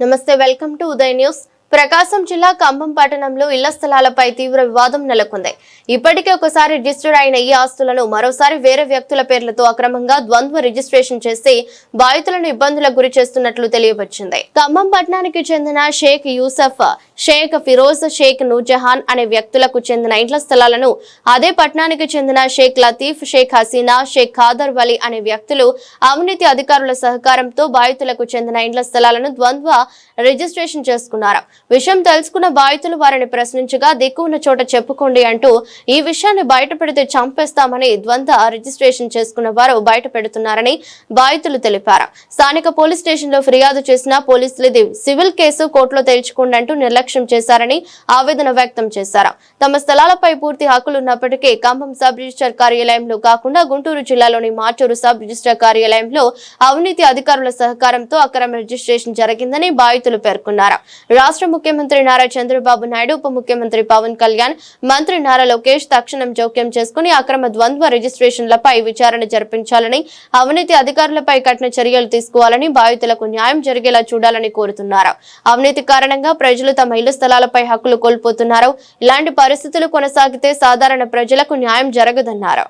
Namaste welcome to Uday news. Prakasam జిల్లా ఖమ్మం పట్టణంలో ఇళ్ళ స్థలాలపై తీవ్ర వివాదం నెలకొంది. ఇప్పటికే ఒకసారి రిజిస్టర్ అయిన ఈ ఆస్తులను మరోసారి వేరే వ్యక్తుల పేర్లతో అక్రమంగా ద్వంద్వ రిజిస్ట్రేషన్ చేసి బాధితులను ఇబ్బందులకు గురి చేస్తున్నట్లు తెలియవచ్చింది ఖమ్మం పట్టణానికి చెందిన షేక్ యూసఫ్ షేక్ ఫిరోజ్ షేక్ నూర్జహాన్ అనే వ్యక్తులకు చెందిన ఇండ్ల స్థలాలను అదే పట్టణానికి చెందిన షేక్ లతీఫ్ షేక్ హసీనా షేక్ ఖాదర్ వలి అనే వ్యక్తులు అవినీతి అధికారుల సహకారంతో బాధితులకు చెందిన ఇండ్ల స్థలాలను ద్వంద్వ రిజిస్ట్రేషన్ చేసుకున్నారు. విషయం తెలుసుకున్న బాధితులు వారిని ప్రశ్నించగా దిక్కు ఉన్న చోట చెప్పుకోండి అంటూ ఈ విషయాన్ని బయట పెడితే చంపేస్తామని ద్వంద్వ రిజిస్ట్రేషన్ చేసుకున్న వారు బయట పెడుతున్నారని బాధితులు తెలిపారు. స్థానిక పోలీస్ స్టేషన్లో ఫిర్యాదు చేసిన పోలీసులు ఇది సివిల్ కేసు కోర్టులో తేల్చుకోండి అంటూ నిర్లక్ష్యం చేశారని ఆవేదన వ్యక్తం చేశారు. తమ స్థలాలపై పూర్తి హక్కులు ఉన్నప్పటికీ ఖమ్మం సబ్ రిజిస్టర్ కార్యాలయంలో కాకుండా గుంటూరు జిల్లాలోని మాచూరు సబ్ రిజిస్టర్ కార్యాలయంలో అవినీతి అధికారుల సహకారంతో అక్రమ రిజిస్ట్రేషన్ జరిగిందని బాధితులు పేర్కొన్నారు. రాష్ట్ర ముఖ్యమంత్రి నారా చంద్రబాబు నాయుడు ఉప ముఖ్యమంత్రి పవన్ కళ్యాణ్ మంత్రి నారా లోకేష్ తక్షణం జోక్యం చేసుకుని అక్రమ ద్వంద్వ రిజిస్ట్రేషన్లపై విచారణ జరిపించాలని అవినీతి అధికారులపై కఠిన చర్యలు తీసుకోవాలని బాధితులకు న్యాయం జరిగేలా చూడాలని కోరుతున్నారు. అవినీతి కారణంగా ప్రజలు తమ ఇళ్ళ స్థలాలపై హక్కులు కోల్పోతున్నారు. ఇలాంటి పరిస్థితులు కొనసాగితే సాధారణ ప్రజలకు న్యాయం జరగదన్నారు.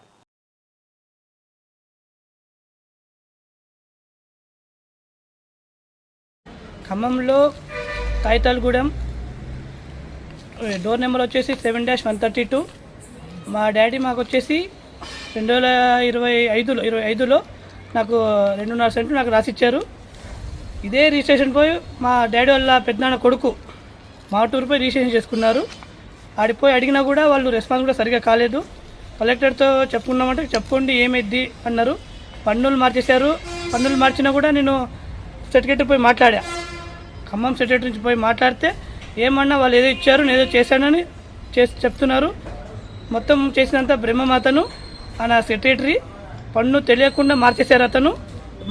ఖమ్మంలో కాగితాలగూడెం డోర్ నెంబర్ వచ్చేసి seven dash one thirty two. మా డాడీ మాకు వచ్చేసి రెండు వేల ఇరవై ఐదులో ఇరవై ఐదులో నాకు రెండున్నర సెంట్లు నాకు రాసిచ్చారు. ఇదే రిజిస్ట్రేషన్ పోయి మా డాడీ వాళ్ళ పెద్దనాన్న కొడుకు మా టూర్పై రిజిస్ట్రేషన్ చేసుకున్నారు. ఆడిపోయి అడిగినా కూడా వాళ్ళు రెస్పాన్స్ కూడా సరిగా కాలేదు. కలెక్టర్తో చెప్పుకున్నామంటే చెప్పుకోండి ఏమైద్ది? అన్నారు. పన్నులు మార్చేశారు. పన్నులు మార్చినా కూడా నేను సర్టిఫికెట్ పోయి మాట్లాడా. ఖమ్మం సెక్రటరీ నుంచి పోయి మాట్లాడితే ఏమన్నా వాళ్ళు ఏదో ఇచ్చారు నేను ఏదో చేశానని చేసి చెప్తున్నారు. మొత్తం చేసినంత బ్రహ్మమాతను ఆయన సెక్రటరీ పన్ను తెలియకుండా మార్చేశారు అతను.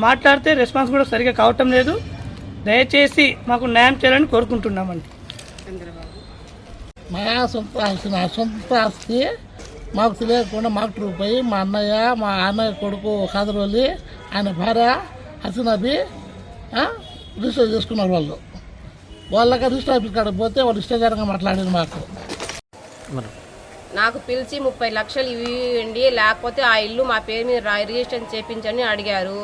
మాట్లాడితే రెస్పాన్స్ కూడా సరిగా కావటం లేదు. దయచేసి మాకు న్యాయం చేయాలని కోరుకుంటున్నామండి. మా సొంత ఆస్తి నా సొంత ఆస్తి మాకు తెలియకుండా మాకు రూపాయి మా అన్నయ్య మా అన్నయ్య కొడుకు కాదరోలి ఆయన భార్య హసీనాబి రిజిస్టర్ చేసుకున్నారు వాళ్ళు. వాళ్ళకి రిజిస్టర్ ఆఫీస్ కాడికి పోతే వాళ్ళు ఇష్టకరంగా మాట్లాడింది మాకు. నాకు పిలిచి ముప్పై లక్షలు ఇవ్వండి లేకపోతే ఆ ఇల్లు మా పేరు మీద రా- రిజిస్ట్రేషన్ చేయించని అడిగారు.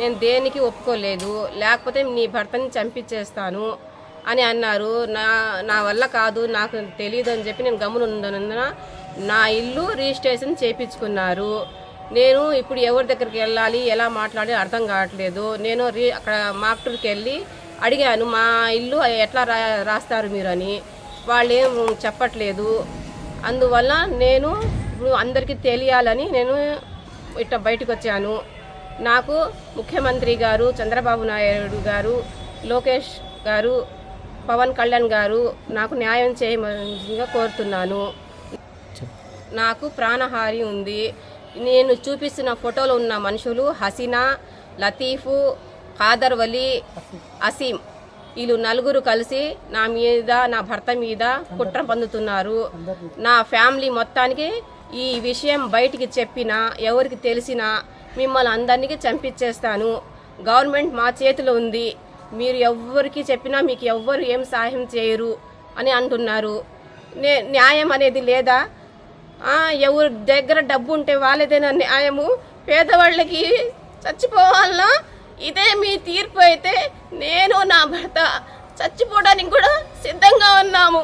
నేను దేనికి ఒప్పుకోలేదు లేకపోతే నీ భర్తని చంపించేస్తాను అని అన్నారు. నా నా వల్ల కాదు నాకు తెలియదు అని చెప్పి నేను గమనున్నందున నా ఇల్లు రిజిస్ట్రేషన్ చేయించుకున్నారు నేను ఇప్పుడు ఎవరి దగ్గరికి వెళ్ళాలి ఎలా మాట్లాడి అర్థం కావట్లేదు. నేను రీ అక్కడ మాక్టూర్కి వెళ్ళి అడిగాను మా ఇల్లు ఎట్లా రా రాస్తారు మీరు అని. వాళ్ళేం చెప్పట్లేదు. అందువల్ల నేను ఇప్పుడు అందరికీ తెలియాలని నేను ఇట్లా బయటకు వచ్చాను. నాకు ముఖ్యమంత్రి గారు చంద్రబాబు నాయుడు గారు లోకేష్ గారు పవన్ కళ్యాణ్ గారు నాకు న్యాయం చేయమని కోరుతున్నాను. నాకు ప్రాణహారి ఉంది. నేను చూపిస్తున్న ఫోటోలో ఉన్న మనుషులు హసీనా లతీఫు ఖాదర్ వలి అసీం. వీళ్ళు నలుగురు కలిసి నా మీద నా భర్త మీద కుట్ర పొందుతున్నారు. నా ఫ్యామిలీ మొత్తానికి ఈ విషయం బయటికి చెప్పినా ఎవరికి తెలిసినా మిమ్మల్ని అందరికీ చంపించేస్తాను గవర్నమెంట్ మా చేతిలో ఉంది. మీరు ఎవ్వరికి చెప్పినా మీకు ఎవ్వరు ఏం సహాయం చేయరు అని అంటున్నారు. నే న్యాయం అనేది లేదా? ఎవరి దగ్గర డబ్బు ఉంటే వాళ్ళదేనా న్యాయము? పేదవాళ్ళకి చచ్చిపోవాలనా? ఇదే మీ తీర్పు అయితే నేను నా భర్త చచ్చిపోవడానికి కూడా సిద్ధంగా ఉన్నాము.